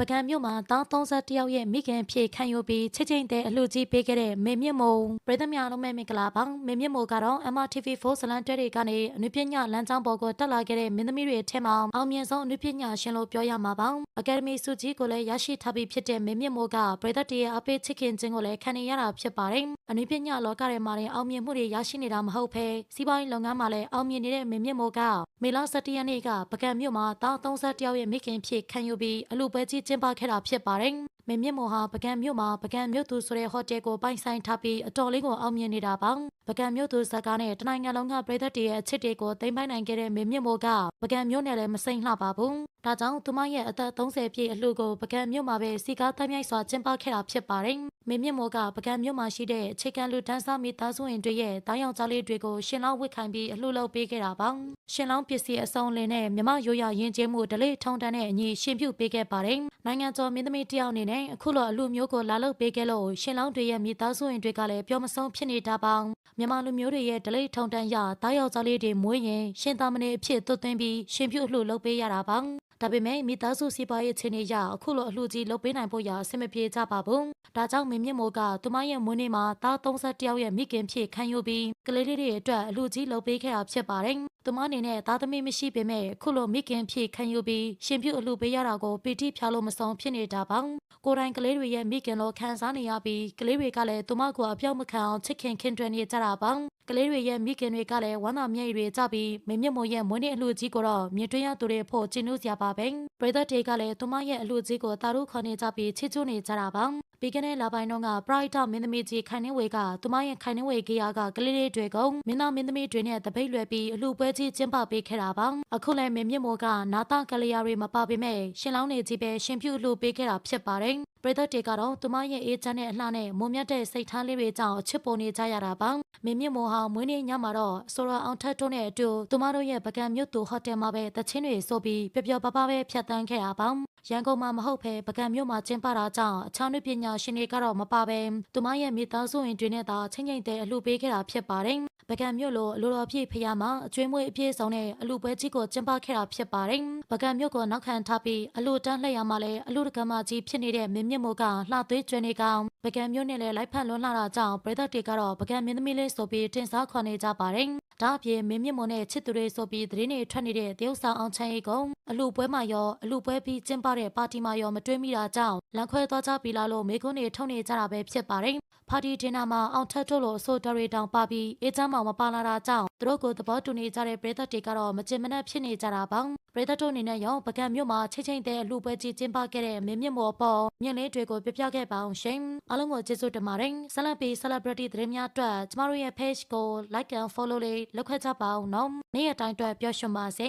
ပကံမြို့မှာတောင်း31ယောက်ရဲ့မိခင်ဖြစ်ခံယူပြီးချစ်ချင်းတဲ့အလှကြီးပေးခဲ့တဲ့မေမြင့်မိုံပြည်သူများလုံးမဲ့မင်္ဂလာပါမေမြင့်မိုကတော့ MRTV4 ဇလန်တွဲတွေကနေအနုပညာလမ်းကြောင်းပေါ်ကိုတက်လာခဲ့တဲ့မင်းသမီးတွေအထက်မှာအောင်မြင်ဆုံးအနုပညာရှင်လို့ပြောရမှာပါအကယ်ဒမီစုကြီးကိုလည်းရရှိထားပြီးဖြစ်တဲ့မေမြင့်မိုကပြည်သူတရဲ့အပိတ်ချစ်ခင်ခြင်းကိုလည်းခံနေရတာဖြစ်ပါတယ်အနုပညာလောကထဲမှာလည်းအောင်မြင်မှုတွေရရှိနေတာမဟုတ်ဘဲစီးပွားရေးလုပ်ငန်းမှာလည်းအောင်မြင်နေတဲ့မေမြင့်မိုကမေလ17ရက်နေ့ကပကံမြို့မှာတောင်း31ယောက်ရဲ့မိခင်ဖြစ်ခံယူပြီးအလူပွဲကြီးကျင်းပခဲ့တာဖြစ်ပါတယ်မင်းမြင့်မိုဟာပကံမြို့မှာပကံမြို့သူဆိုတဲ့ဟိုတယ်ကိုပိုင်ဆိုင်ထားပြီးအတော်လေးကိုအောင်မြင်နေတာပါပကံမြို့သူဇက်ကားနဲ့တနိုင်ငံလုံးကပြည်သက်တွေရဲ့အချစ်တွေကိုသိမ်းပိုက်နိုင်ခဲ့တဲ့မင်းမြင့်မိုကပကံမြို့နယ်လည်းမစိမ့်လှပါဘူးဒါကြောင့်သူမရဲ့အသက်30ပြည့်အလှကိုပကံမြို့မှာပဲစီကားတမ်းမြိုက်စွာကျင်းပခဲ့တာဖြစ်ပါတယ်မင်းမြင့်မိုကပကံမြို့မှာရှိတဲ့အခြေခံလူတန်းစားမိသားစုဝင်တွေရဲ့တားယောင်ကြားလေးတွေကိုရှင်လောင်းဝစ်ခိုင်းပြီးအလှလုပ်ပေးခဲ့တာပါရှင်လောင်းပစ္စည်းအစုံလင်နဲ့မြမရိုးရရင်ကျင်းမှုဒလေးထုံတန်းတဲ့အညီရှင်ပြုပေးခဲ့ပါတယ် နိုင်ငံကျော်မင်းသမီးတယောက်အနေနဲ့အခုလိုအလှမျိုးကိုလာလုပ်ပေးခဲ့လို့ရှင်လောင်းတွေရဲ့မိသားစုဝင်တွေကလည်းပြောမဆုံးဖြစ်နေတာပါမြန်မာလူမျိုးတွေရဲ့ဒလေးထုံတန်းရတားယောင်ကြားလေးတွေမွေးရင်ရှင်သားမဏေအဖြစ်သွတ်သွင်းပြီးရှင်ပြုအလှလုပ်ပေးရတာပါဒါပေမဲ့မိသားစုစီးပွားရေးအခြေအနေအရအခုလိုအလှကြီးလုပ်ပေးနိုင်ဖို့ရအဆင်မပြေကြပါဘူး။ဒါကြောင့်မင်းမြင့်မိုးကသူမရဲ့မွေးနေ့မှာသား31ယောက်ရဲ့မိခင်ဖြစ်ခံယူပြီးကလေးလေးတွေအတွက်အလှကြီးလုပ်ပေးခဲ့တာဖြစ်ပါတယ်။ သူမအနေနဲ့သားသမီးမရှိပေမဲ့အခုလိုမိခင်ဖြစ်ခံယူပြီးရှင်ပြုအလှပေးရတာကိုပီတိဖြာလို့မဆုံးဖြစ်နေတာပါ။ကိုယ်တိုင်ကလေးတွေရဲ့မိခင်လိုခံစားနေရပြီးကလေးတွေကလည်းသူမကိုအပြောက်မခံအောင်ချစ်ခင်ခင်တွယ်နေကြတာပါ။ကလေးတွေရဲ့မိခင်တွေကလည်းဝမ်းသာမျက်ရည်တွေကြပြီးမင်းမြတ်မိုးရဲ့မွေးနေ့အလှကြီးကိုတော့မြင်တွေ့ရသူတွေဖို့ကျဉ်းလို့စရာပါပဲပရိသတ်တွေကလည်းသူမရဲ့အလှကြီးကိုတာတို့ခေါ်နေကြပြီးချစ်ချူနေကြတာပါပြီးကနေ့လပိုင်းတုန်းကပရိုက်တာမင်းသမီးကြီးခိုင်နှင်းဝေကသူမရဲ့ခိုင်နှင်းဝေကြီးယာကကလေးလေးတွေကမင်းသားမင်းသမီးတွေနဲ့တပိတ်လွယ်ပြီးအလှပွဲကြီးကျင်းပပေးခဲ့တာပါအခုလည်းမင်းမြင့်မိုးကနာတာကလေးယာတွေမပါပေမဲ့ရှင်လောင်းနေကြီးပဲရှင်ပြုအလှပေးခဲ့တာဖြစ်ပါတယ်ပရိသတ်တွေကတော့သူမရဲ့အေးချမ်းတဲ့အလှနဲ့မုံမြတ်တဲ့စိတ်ထားလေးတွေကြောင့်အချစ်ပေါ်နေကြရတာပါမင်းမြင့်မိုးဟာမွေးနေ့ညမှာတော့ဆိုရအောင်ထက်တွန်းတဲ့အတူသူမတို့ရဲ့ပကံမြို့သူဟိုတယ်မှာပဲတချင်းတွေဆိုပြီးပျော်ပျော်ပါးပါးပဲဖြတ်တန်းခဲ့တာပါရန်ကုန်မှာမဟုတ်ဘဲပကံမြို့မှာကျင်းပတာကြောင့်အခြားနုပညာရှင်တွေကတော့မပါဘဲသူမရဲ့မိသားစုဝင်တွေနဲ့သာချင်းချင်းတဲ့အလှပေးခဲ့တာဖြစ်ပါတယ် ပကံမြို့လိုအလိုတော်ပြည့်ဖျားမှာအကျွေးမွေးအပြည့်စုံတဲ့အလူပွဲကြီးကိုကျင်းပခဲ့တာဖြစ်ပါတယ်။ပကံမြို့ကိုနောက်ခံထားပြီးအလူတန်းလှည့်ရမှာလဲအလူတကမကြီးဖြစ်နေတဲ့မင်းမြင့်မိုးကလှသွေးကျွေးနေကောင်ပကံမြို့နဲ့လည်းလိုက်ဖက်လွန်လာတာကြောင့်ပြည်သက်တွေကတော့ပကံမင်းသမီးလေးဆိုပြီးတင်စားခေါ်နေကြပါတယ်။ဒါအပြင်မင်းမြင့်မိုးနဲ့ချစ်သူတွေဆိုပြီးသတင်းတွေထွက်နေတဲ့တရုတ်ဆောင်အောင်ချမ်းရီကုံအလူပွဲမှာရောအလူပွဲပြီးကျင်းပတဲ့ပါတီမှာရောမတွေ့မိတာကြောင့်လန်ခွဲသွားကြပြီလားလို့မိကွန်းတွေထုတ်နေကြတာပဲဖြစ်ပါတယ်။ပါတီဒင်နာမှာအောင်ထက်တို့လိုအဆိုတော်တွေတောင်ပါပြီးအေးချမ်းမောင်မပါလာတာကြောင့်သူတို့ကိုသဘောတူနေကြတဲ့ပြည်သက်တွေကတော့မကျင်မနှက်ဖြစ်နေကြတာပါ ပြည်သက်တို့အနေနဲ့ရောပကံမြို့မှာချိတ်ချိတ်တဲ့အလူပွဲကြီးကျင်းပခဲ့တဲ့မင်းမြင့်မော်ပေါ်မြင့်လေးတွေကိုပြပြခဲ့ပါအောင်ရှင်အားလုံးကိုကျေးဇူးတင်ပါတယ်ဆက်လက်ပြီး celebrity သတင်းများအတွက်ကျမတို့ရဲ့ page ကို like and follow လေးလုပ်ခဲ့ကြပါအောင်နော်နေ့ရက်တိုင်းအတွက်ပျော်ရွှင်ပါစေ